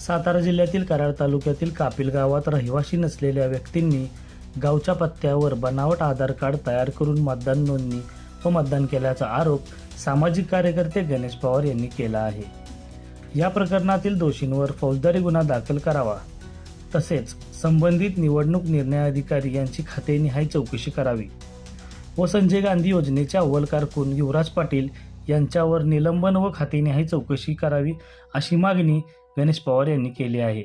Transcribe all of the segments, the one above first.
सातारा जिल्ह्यातील कराड तालुक्यातील कापिल गावात रहिवाशी नसलेल्या व्यक्तींनी गावच्या पत्त्यावर बनावट आधार कार्ड तयार करून मतदान नोंदणी व मतदान केल्याचा आरोप सामाजिक कार्यकर्ते गणेश पवार यांनी केला आहे. या प्रकरणातील दोषींवर फौजदारी गुन्हा दाखल करावा. तसेच संबंधित निवडणूक निर्णय अधिकारी यांची खातेनिहाय चौकशी करावी व संजय गांधी योजनेचे अव्वल कारकून युवराज पाटील यांच्यावर निलंबन व खातेनिहाय चौकशी करावी अशी मागणी गणेश पवार यांनी केली आहे.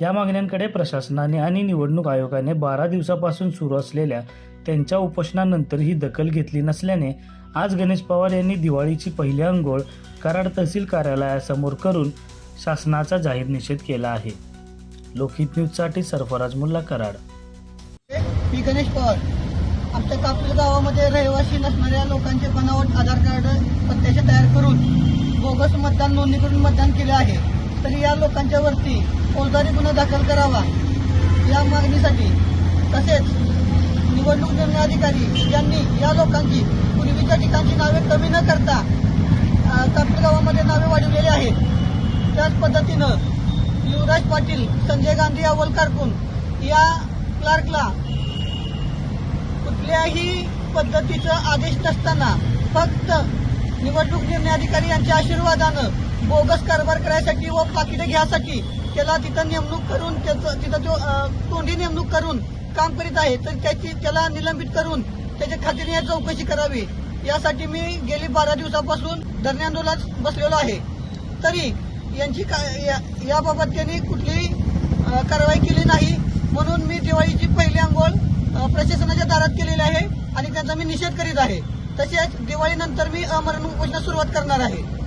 या मागण्यांकडे प्रशासनाने आणि निवडणूक आयोगाने बारा दिवसापासून सुरू असलेल्या त्यांच्या उपोषणानंतरही दखल घेतली नसल्याने आज गणेश पवार यांनी दिवाळीची पहिली अंघोळ कराड तहसील कार्यालयासमोर करून शासनाचा जाहीर निषेध केला आहे. लोकहित न्यूजसाठी सरफराज मुल्ला कराड. मी गणेश पवार. आमच्या कापूर गावामध्ये रहिवासी नसणाऱ्या लोकांचे बनावट आधार कार्ड पत्त्याचे तयार करून बोगस मतदान नोंदणी करून मतदान केले आहे. तरी या लोकांच्या वरती फौजदारी गुन्हा दाखल करावा. या मागणीसाठी तसेच निवडणूक निर्णय अधिकारी यांनी या लोकांची पूर्वीच्या ठिकाणची नावे कमी न करता कापली गावामध्ये नावे वाढवलेली आहेत. त्याच पद्धतीनं युवराज पाटील संजय गांधी अव्वल कारकून या क्लार्कला कुठल्याही पद्धतीचा आदेश नसताना फक्त निवडणूक निर्णय अधिकारी यांच्या आशीर्वादानं बोगस कारभार करायसाठी व पाकिटे घ्यासाठी त्याला तिथं नेमणूक करून त्याचं तिथं जो तोंडी नेमणूक करून काम करीत आहे तर त्याची त्याला निलंबित करून त्याच्या खात्रीने चौकशी करावी. यासाठी मी गेली बारा दिवसापासून धरणे बसलेलो आहे. तरी यांची का- या- याबाबत त्यांनी कुठलीही कारवाई केली नाही. म्हणून मी दिवाळीची पहिली आंघोळ प्रशासनाच्या दारात केलेली आहे आणि त्यांचा मी निषेध करीत आहे. तसेच दिवाळीनंतर मी अमरण उपोषणास सुरुवात करणार आहे.